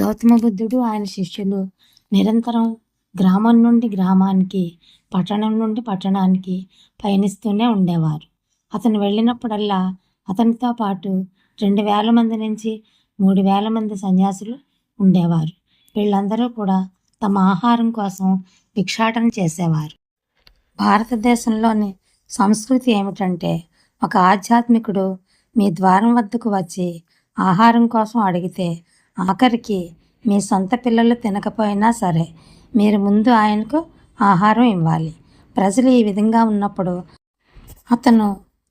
గౌతమ బుద్ధుడు ఆయన శిష్యులు నిరంతరం గ్రామం నుండి గ్రామానికి పట్టణం నుండి పట్టణానికి పయనిస్తూనే ఉండేవారు. అతను వెళ్ళినప్పుడల్లా అతనితో పాటు రెండు వేల మంది నుంచి మూడు వేల మంది సన్యాసులు ఉండేవారు. వీళ్ళందరూ కూడా తమ ఆహారం కోసం భిక్షాటన చేసేవారు. భారతదేశంలోని సంస్కృతి ఏమిటంటే ఒక ఆధ్యాత్మికుడు మీ ద్వారం వద్దకు వచ్చి ఆహారం కోసం అడిగితే ఆఖరికి మీ సొంత పిల్లలు తినకపోయినా సరే మీరు ముందు ఆయనకు ఆహారం ఇవ్వాలి. ప్రజలు ఈ విధంగా ఉన్నప్పుడు అతను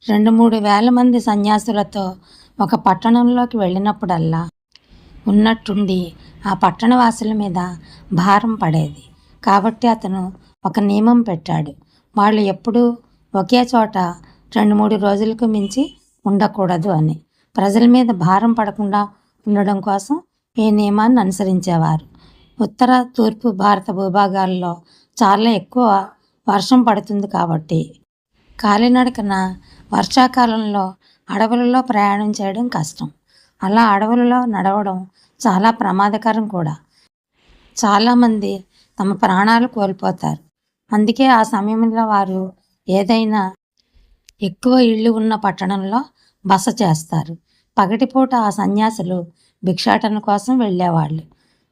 రెండు మూడు వేల మంది సన్యాసులతో ఒక పట్టణంలోకి వెళ్ళినప్పుడల్లా ఉన్నట్టుండి ఆ పట్టణవాసుల మీద భారం పడేది. కాబట్టి అతను ఒక నియమం పెట్టాడు. వాళ్ళు ఎప్పుడూ ఒకే చోట రెండు మూడు రోజులకు మించి ఉండకూడదు అని. ప్రజల మీద భారం పడకుండా ఉండడం కోసం ఈ నియమాన్ని అనుసరించేవారు. ఉత్తర తూర్పు భారత భూభాగాల్లో చాలా ఎక్కువ వర్షం పడుతుంది కాబట్టి కాలినడకన వర్షాకాలంలో అడవులలో ప్రయాణం చేయడం కష్టం. అలా అడవులలో నడవడం చాలా ప్రమాదకరం కూడా. చాలామంది తమ ప్రాణాలు కోల్పోతారు. అందుకే ఆ సమయంలో వారు ఏదైనా ఎక్కువ ఇళ్ళు ఉన్న పట్టణంలో బస చేస్తారు. పగటిపూట ఆ సన్యాసులు భిక్షాటన కోసం వెళ్ళేవాళ్ళు.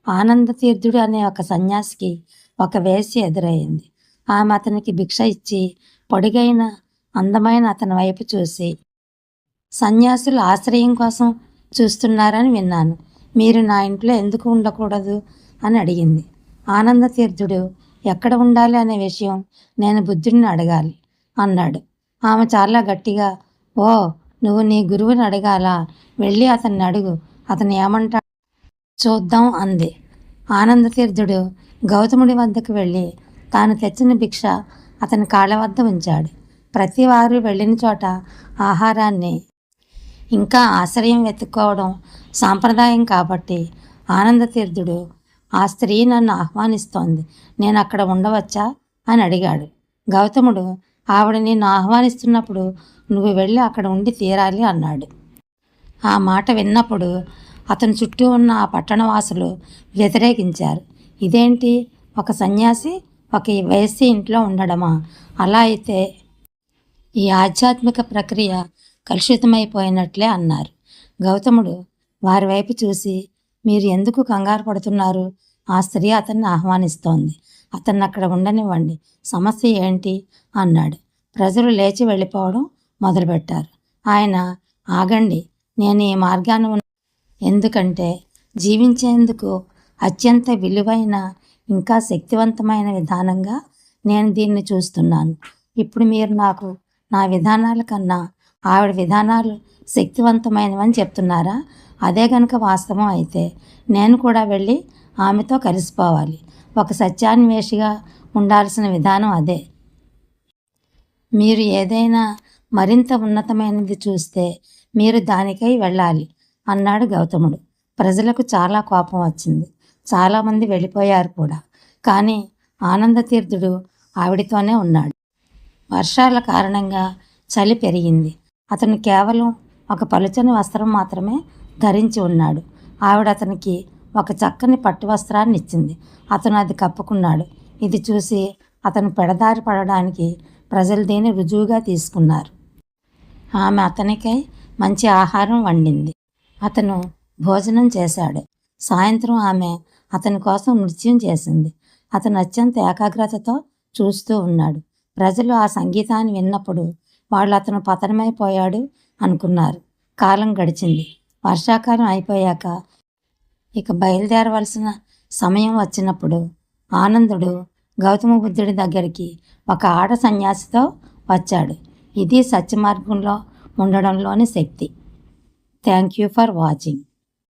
ఆనంద తీర్థుడు అనే ఒక సన్యాసికి ఒక వేసి ఎదురైంది. ఆమె అతనికి భిక్ష ఇచ్చి పొడిగైన అందమైన అతని వైపు చూసి సన్యాసులు ఆశ్రయం కోసం చూస్తున్నారని విన్నాను. మీరు నా ఇంట్లో ఎందుకు ఉండకూడదు? అని అడిగింది. ఆనంద తీర్థుడు ఎక్కడ ఉండాలి అనే విషయం నేను బుద్ధుడిని అడగాలి అన్నాడు. ఆమె చాలా గట్టిగా ఓ నువ్వు నీ గురువుని అడగాల? వెళ్ళి అతన్ని అడుగు. అతను ఏమంటా చూద్దాం అంది. ఆనంద తీర్థుడు గౌతముడి వద్దకు వెళ్ళి తాను తెచ్చిన భిక్ష అతని కాళ్ళ వద్ద ఉంచాడు. ప్రతి వారు వెళ్ళిన చోట ఆహారాన్ని ఇంకా ఆశ్రయం వెతుక్కోవడం సాంప్రదాయం కాబట్టి ఆనంద తీర్థుడు ఆ స్త్రీ నన్ను ఆహ్వానిస్తోంది. నేను అక్కడ ఉండవచ్చా? అని అడిగాడు. గౌతముడు ఆవిడ నిన్ను ఆహ్వానిస్తున్నప్పుడు నువ్వు వెళ్ళి అక్కడ ఉండి తీరాలి అన్నాడు. ఆ మాట విన్నప్పుడు అతని చుట్టూ ఉన్న ఆ పట్టణవాసులు వ్యతిరేకించారు. ఇదేంటి? ఒక సన్యాసి? ఒక వయస్సు ఇంట్లో ఉండడమా? అలా అయితే ఈ ఆధ్యాత్మిక ప్రక్రియ కలుషితమైపోయినట్లే అన్నారు. గౌతముడు వారి వైపు చూసి మీరు ఎందుకు కంగారు పడుతున్నారు? ఆ స్త్రీ అతన్ని ఆహ్వానిస్తోంది. అతన్ని అక్కడ ఉండనివ్వండి. సమస్య ఏంటి? అన్నాడు. ప్రజలు లేచి వెళ్ళిపోవడం మొదలుపెట్టారు. ఆయన ఆగండి. నేను ఈ మార్గాన్ని ఎందుకంటే జీవించేందుకు అత్యంత విలువైన ఇంకా శక్తివంతమైన విధానంగా నేను దీన్ని చూస్తున్నాను. ఇప్పుడు మీరు నాకు నా విధానాల కన్నా ఆవిడ విధానాలు శక్తివంతమైనవని చెప్తున్నారా? అదే కనుక వాస్తవం అయితే నేను కూడా వెళ్ళి ఆమెతో కలిసిపోవాలి. ఒక సత్యాన్వేషిగా ఉండాల్సిన విధానం అదే. మీరు ఏదైనా మరింత ఉన్నతమైనది చూస్తే మీరు దానికై వెళ్ళాలి అన్నాడు గౌతముడు. ప్రజలకు చాలా కోపం వచ్చింది. చాలామంది వెళ్ళిపోయారు కూడా. కానీ ఆనందతీర్థుడు ఆవిడతోనే ఉన్నాడు. వర్షాల కారణంగా చలి పెరిగింది. అతను కేవలం ఒక పలుచని వస్త్రం మాత్రమే ధరించి ఉన్నాడు. ఆవిడ అతనికి ఒక చక్కని పట్టు వస్త్రాన్ని ఇచ్చింది. అతను అది కప్పుకున్నాడు. ఇది చూసి అతను పెడదారి పడడానికి ప్రజలు దీన్ని రుజువుగా తీసుకున్నారు. ఆమె అతనికై మంచి ఆహారం వండింది. అతను భోజనం చేశాడు. సాయంత్రం ఆమె అతని కోసం నృత్యం చేసింది. అతను అత్యంత ఏకాగ్రతతో చూస్తూ ఉన్నాడు. ప్రజలు ఆ సంగీతాన్ని విన్నప్పుడు వాళ్ళు అతను పతనమైపోయాడు అనుకున్నారు. కాలం గడిచింది. వర్షాకాలం అయిపోయాక ఇక బయలుదేరవలసిన సమయం వచ్చినప్పుడు ఆనందుడు గౌతమ బుద్ధుడి దగ్గరికి ఒక ఆడ సన్యాసితో వచ్చాడు. ఇది సత్యమార్గంలో ఉండడంలోని శక్తి. Thank you for watching